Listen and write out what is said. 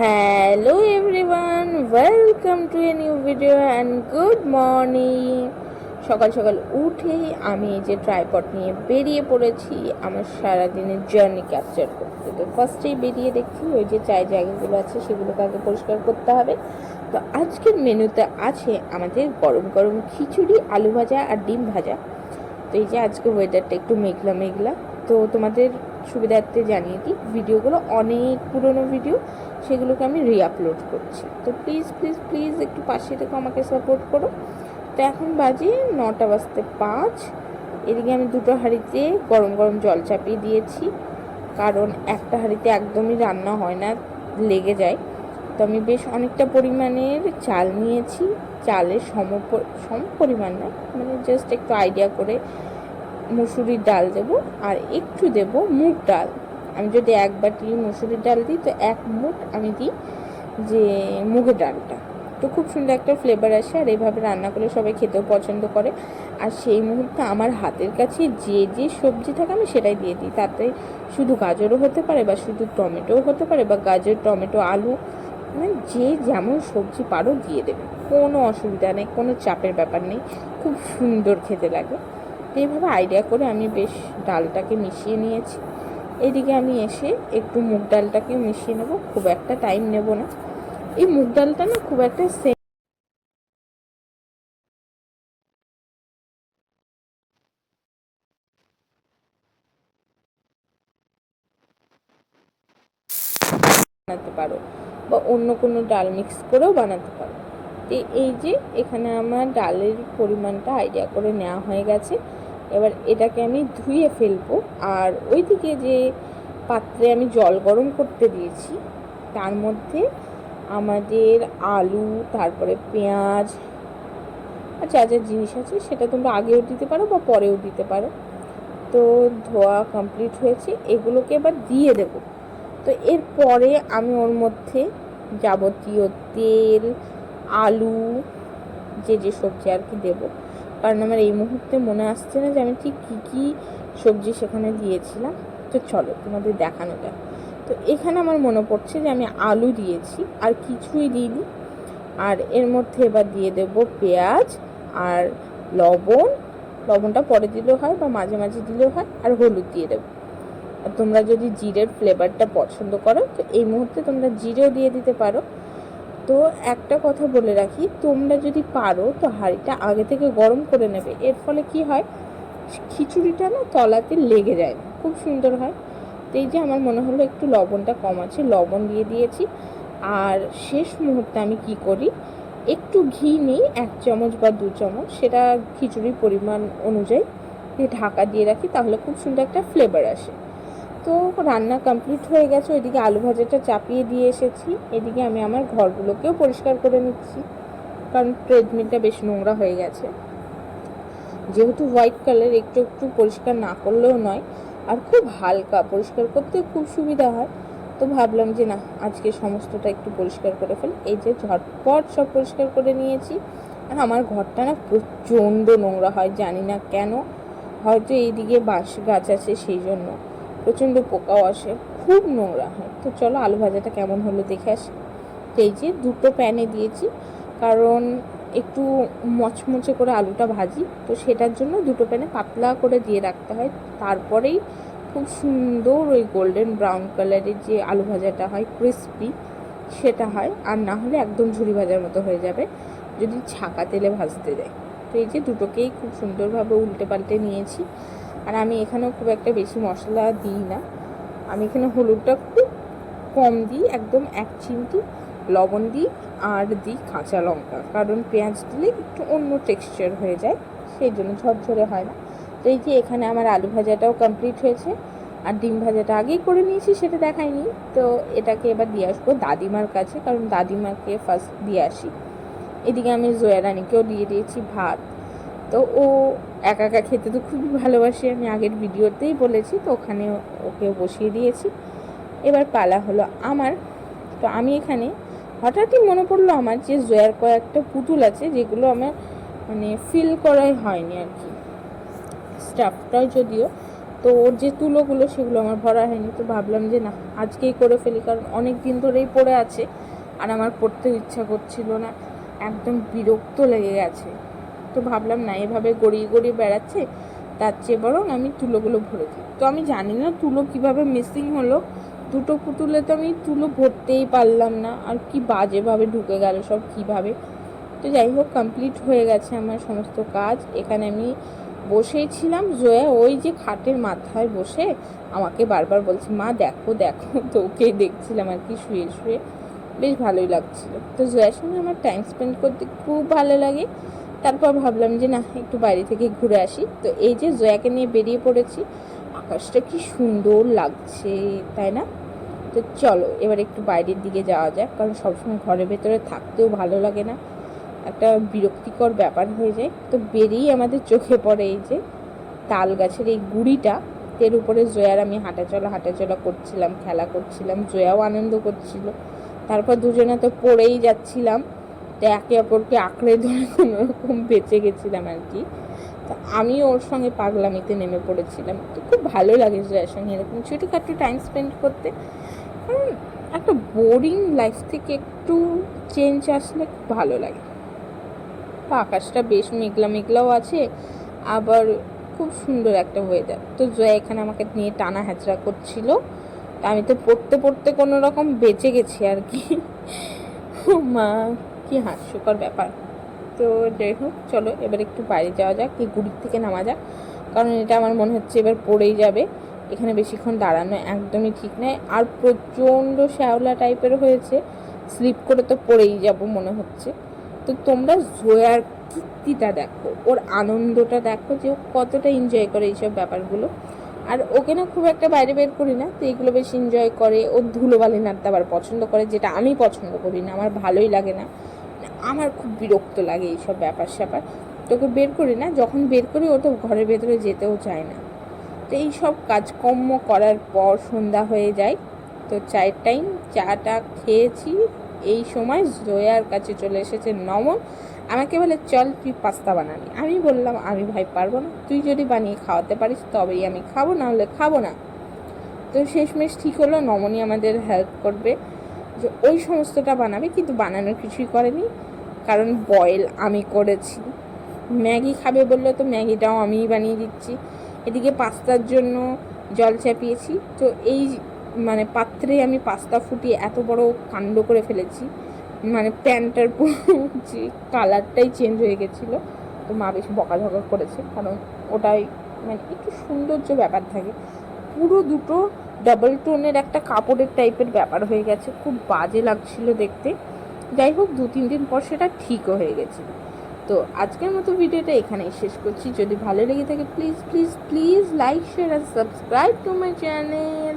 Hello everyone welcome to a new video and good morning সকাল সকাল উঠেই আমি এই যে ট্রাইপড নিয়ে বেরিয়ে পড়েছি, আমার সারাদিনের জার্নি ক্যাপচার করতে। তো ফার্স্টেই বেরিয়ে দেখছি, ওই যে চায় জায়গাগুলো আছে, সেগুলোকে আগে পরিষ্কার করতে হবে। তো আজকের মেনুতে আছে আমাদের গরম গরম খিচুড়ি, আলু ভাজা আর ডিম ভাজা। তো এই যে আজকে ওয়েদারটা একটু মেঘলা মেঘলা। তো তোমাদের সুবিধার্থে জানিয়ে দিই ভিডিওগুলো অনেক পুরনো ভিডিও সেগুলোকে আমি রিআপলোড করছি। তো প্লিজ প্লিজ প্লিজ একটু পাশে থেকে আমাকে সাপোর্ট করো। তো এখন বাজে নটা বাজতে পাঁচ। এদিকে আমি দুটো হাঁড়িতে গরম গরম জল চাপিয়ে দিয়েছি। কারণ একটা হাঁড়িতে একদমই রান্না হয় না, লেগে যায়। তো আমি বেশ অনেকটা পরিমাণের চাল নিয়েছি। চালের সম সম পরিমাণ না মানে জাস্ট একটু আইডিয়া করে মুসুরির ডাল দেব আর একটু দেব মুগ ডাল। আমি যদি এক বাটি মুসুরির ডাল দিই, তো এক মুঠ আমি দিই যে মুগের ডালটা। তো খুব সুন্দর একটা ফ্লেভার আসে আর এইভাবে রান্না করলে সবাই খেতেও পছন্দ করে। আর সেই মুহূর্তে আমার হাতের কাছে যে যে সবজি থাকে আমি সেটাই দিয়ে দিই। তাতে শুধু গাজরও হতে পারে বা শুধু টমেটোও হতে পারে বা গাজর, টমেটো, আলু মানে যে যেমন সবজি পারো দিয়ে দেবে। কোনো অসুবিধা নেই, কোনো চাপের ব্যাপার নেই, খুব সুন্দর খেতে লাগে। এইভাবে আইডিয়া করে আমি বেশ ডালটাকে মিশিয়ে নিয়েছি। এইদিকে আমি এসে একটু মুগ ডালটাকে মিশিয়ে নেব, খুব একটা টাইম নেব না। এই মুগ ডালটা না খুব একটা সে বানাতে পারো বা অন্য কোনো ডাল মিক্স করেও বানাতে পারো। এই যে এখানে আমার ডালের পরিমাণটা আইডিয়া করে নেওয়া হয়ে গেছে। এবার এটাকে আমি ধুয়ে ফেলব। আর ওইদিকে যে পাত্রে আমি জল গরম করতে দিয়েছি, তার মধ্যে আমাদের আলু, তারপরে পেঁয়াজ আর যা যা জিনিস আছে, সেটা তোমরা আগেও দিতে পারো বা পরেও দিতে পারো। তো ধোয়া কমপ্লিট হয়েছে, এগুলোকে এবার দিয়ে দেব। তো এরপরে আমি ওর মধ্যে যাবতীয় তেল, আলু, যে যে সবজি আর কি দেবো কারণ আমার এই মুহূর্তে মনে আসছে না যে আমি ঠিক কী কী সবজি সেখানে দিয়েছিলাম। তো চলো তোমাদের দেখানো যাক। তো এখানে আমার মনে পড়ছে যে আমি আলু দিয়েছি, আর কিছুই দিইনি। আর এর মধ্যে এবার দিয়ে দেব পেঁয়াজ আর লবণ। লবণটা পরে দিলেও হয় বা মাঝে মাঝে দিলেও হয়, আর হলুদ দিয়ে দেবো। আর তোমরা যদি জিরের ফ্লেভারটা পছন্দ করো, তো এই মুহূর্তে তোমরা জিরেও দিয়ে দিতে পারো। তো একটা কথা বলে রাখি, তোমরা যদি পারো তো হাঁড়িটা আগে থেকে গরম করে নেবে। এর ফলে কি হয়, খিচুড়িটা না তলাতে লেগে যায় খুব সুন্দর হয়। তো এই যে আমার মনে হলো একটু লবণটা কম আছে, লবণ দিয়ে দিয়েছি। আর শেষ মুহূর্তে আমি কি করি, একটু ঘি নিই এক চামচ বা দু চামচ, সেটা খিচুড়ির পরিমাণ অনুযায়ী ঢাকা দিয়ে রাখি, তাহলে খুব সুন্দর একটা ফ্লেভার আসে। তো রান্না কমপ্লিট হয়ে গেছে, ওইদিকে আলু ভাজাটা চাপিয়ে দিয়ে এসেছি। এদিকে আমি আমার ঘরগুলোকেও পরিষ্কার করে নিচ্ছি, কারণ ট্রেডমিলটা বেশ নোংরা হয়ে গেছে। যেহেতু হোয়াইট কালার একটু একটু পরিষ্কার না করলেও নয়, আর খুব হালকা পরিষ্কার করতে খুব সুবিধা হয়। তো ভাবলাম যে না, আজকে সমস্তটা একটু পরিষ্কার করে ফেলি। এই যে ঝটপট সব পরিষ্কার করে নিয়েছি, আর আমার ঘরটা না প্রচণ্ড নোংরা হয়, জানি না কেন। হয়তো এইদিকে বাঁশ গাছ আছে সেই জন্য। প্রচণ্ড পোকাও আসে, খুব নোংরা। হয় তো চলো আলু ভাজাটা কেমন হলো দেখে আসি। এই যে দুটো প্যানে দিয়েছি, কারণ একটু মচমচে করে আলুটা ভাজি, তো সেটার জন্য দুটো প্যানে পাতলা করে দিয়ে রাখতে হয়। তারপরেই খুব সুন্দর ওই গোল্ডেন ব্রাউন কালারের যে আলু ভাজাটা হয় ক্রিসপি সেটা হয়। আর না হলে একদম ঝুরি ভাজার মতো হয়ে যাবে, যদি ছাকা তেলে ভাজতে দেয়। তো এই যে দুটোকেই খুব সুন্দরভাবে উল্টে পাল্টে নিয়েছি। আর আমি এখানেও খুব একটা বেশি মশলা দিই না। আমি এখানে হলুদটা খুব কম দিই, একদম এক চিমটি লবণ দিই আর দিই কাঁচা লঙ্কা। কারণ পেঁয়াজ দিলে একটু অন্য টেক্সচার হয়ে যায়, সেই জন্য ঝরঝরে হয় না। তো এই যে এখানে আমার আলু ভাজাটাও কমপ্লিট হয়েছে আর ডিম ভাজাটা আগেই করে নিয়েছি, সেটা দেখাইনি। তো এটাকে এবার দিয়ে আসব দাদিমার কাছে, কারণ দাদিমাকে ফার্স্ট দিয়ে আসি। এদিকে আমি জয়া রানীকেও দিয়ে দিয়েছি ভাত। তো ও একা একা খেতে তো খুবই ভালোবাসি, আমি আগের ভিডিওতেই বলেছি, তো ওখানে ওকে বসিয়ে দিয়েছি। এবার পালা হলো আমার। তো আমি এখানে হঠাৎই মনে পড়ল আমার যে জয়ার কয়েকটা পুতুল আছে, যেগুলো আমার মানে ফিল করাই হয়নি আর কি। স্টাফটাও যদিও, তো ওর যে তুলোগুলো সেগুলো আমার ভরা হয়নি, তো ভাবলাম যে না, আজকেই করে ফেলি, কারণ অনেক দিন ধরেই পড়ে আছে, আর আমার পড়তে ইচ্ছা করছিল না। একদম বিরক্ত লেগে গেছে। তো ভাবলাম, না, এভাবে গড়িয়ে গড়িয়ে বেড়াচ্ছে, তার চেয়ে বরং আমি তুলোগুলো ভরে দিই তো আমি জানি না তুলো কীভাবে মিসিং হলো। দুটো পুতুলে তো আমি তুলো ভরতেই পারলাম না, আর কি বাজেভাবে ঢুকে গেল সব, কীভাবে? তো যাই হোক কমপ্লিট হয়ে গেছে আমার সমস্ত কাজ। এখানে আমি বসেই ছিলাম। জয়া ওই যে খাটের মাথায় বসে আমাকে বারবার বলছে, মা, দেখো দেখো। তো ওকেই দেখছিলাম আর কি, শুয়ে শুয়ে। বেশ ভালোই লাগছিল। তো জয়ার সঙ্গে আমার টাইম স্পেন্ড করতে খুব ভালো লাগে। তারপর ভাবলাম যে না, একটু বাইরে থেকে ঘুরে আসি। তো এই যে জয়াকে নিয়ে বেরিয়ে পড়েছি, আকাশটা কি সুন্দর লাগছে, তাই না? তো চলো, এবার একটু বাইরের দিকে যাওয়া যাক, কারণ সবসময় ঘরের ভেতরে থাকতেও ভালো লাগে না। একটা বিরক্তিকর ব্যাপার হয়ে যায়। তো বেরিয়ে আমাদের চোখে পড়ে এই যে তাল গাছের এই গুড়িটা। এর উপরে জয়ার আমি হাঁটাচলা হাঁটাচলা করছিলাম, খেলা করছিলাম, জয়াও আনন্দ করছিল। তারপর দুজনে তো পড়েই যাচ্ছিলাম। তো একে অপরকে আঁকড়ে ধরে কোনো রকম বেঁচে গেছিলাম আর কি। তো আমি ওর সঙ্গে পাগলামিতে নেমে পড়েছিলাম। তো খুব ভালো লাগে জয়ার সঙ্গে এরকম ছোটোখাটো টাইম স্পেন্ড করতে। কারণ একটা বোরিং লাইফ থেকে একটু চেঞ্জ আসলে খুব ভালো লাগে। তো আকাশটা বেশ মেঘলা মেঘলাও আছে, আবার খুব সুন্দর একটা ওয়েদার তো জয়া এখানে আমাকে নিয়ে টানা হ্যাচড়া করছিল। আমি তো পড়তে পড়তে কোনো রকম বেঁচে গেছি আর কি। মা। কি হাস্যকর ব্যাপার। তো যাই হোক, চলো এবার একটু বাইরে যাওয়া যাক, এই গুড়ির থেকে নামা যাক। কারণ এটা আমার মনে হচ্ছে এবার পড়েই যাবে। এখানে বেশিক্ষণ দাঁড়ানো একদমই ঠিক নয়। আর প্রচণ্ড শ্যাওলা টাইপের হয়েছে। স্লিপ করে তো পড়েই যাব মনে হচ্ছে। তো তোমরা জোয়ার কীর্তিটা দেখো, ওর আনন্দটা দেখো যে ও কতটা এনজয় করে এইসব ব্যাপারগুলো। আর ওকে না খুব একটা বাইরে বের করি না, তো এইগুলো বেশ এনজয় করে। ও ধুলোবালি নাড়তে আবার পছন্দ করে, যেটা আমি পছন্দ করি না, আমার ভালোই লাগে না। আমার খুব বিরক্ত লাগে এইসব ব্যাপার স্যাপার। তোকে বের করি না? যখন বের করি, ও তো ঘরের ভেতরে যেতেও চায় না। তো এই সব কাজকর্ম করার পর সন্ধ্যা হয়ে যায়। তো চায়ের টাইম চাটা খেয়েছি। এই সময় জয়ার কাছে চলে এসেছে নমন। আমাকে বলে, চল তুই পাস্তা বানাবি। আমি বললাম, আমি ভাই পারব না। তুই যদি বানিয়ে খাওয়াতে পারিস, তবেই আমি খাব, না হলে খাব না। তো শেষমেশ ঠিক হলো, নমনই আমাদের হেল্প করবে যে, ওই সমস্তটা বানাবে। কিন্তু বানানোর কিছুই করেনি। কারণ বয়েল আমি করেছি। ম্যাগি খাবে বললে তো ম্যাগিটাও আমিই বানিয়ে দিচ্ছি। এদিকে পাস্তার জন্য জল চাপিয়েছি। তো এই মানে পাত্রে আমি পাস্তা ফুটিয়ে এত বড় কাণ্ড করে ফেলেছি। মানে প্যান্টার পুরো যে কালারটাই চেঞ্জ হয়ে গেছিল। তো মা বেশি বকাঝকা করেছে কারণ ওটাই মানে একটু সৌন্দর্য ব্যাপার থাকে। পুরো দুটো ডাবল টোনের একটা কাপড়ের টাইপের ব্যাপার হয়ে গেছে। খুব বাজে লাগছিল দেখতে। যাই হোক, দু, তিন দিন পর সেটা ঠিকও হয়ে গেছে। তো আজকের মতো ভিডিওটা এখানেই শেষ করছি। যদি ভালো লেগে থাকে please please please like share R subscribe to my channel